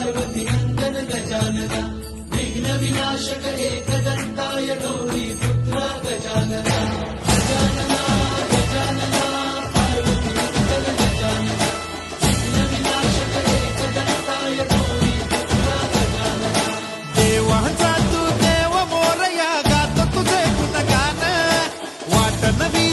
पार्वती नंदन गजानना विघ्न विनाशक एकदंताय गौरी पुत्रा गजानना। गजानना गजानना पार्वती नंदन गजानना विघ्न विनाशक एकदंताय गौरी पुत्रा गजानना। देवाचा तू देव मोरया गात तुझे गुणगान वाट नवी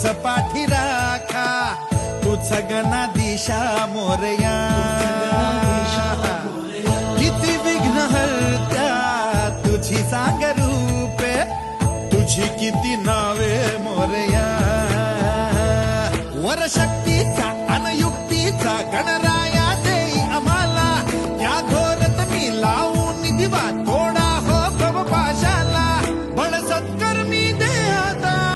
तूच पाठी राखा तूच गणा दिशा मोरया. किती विघ्न हरत्या तुझी सांग रूपे तुझी किती नावे मोरया. वर शक्ती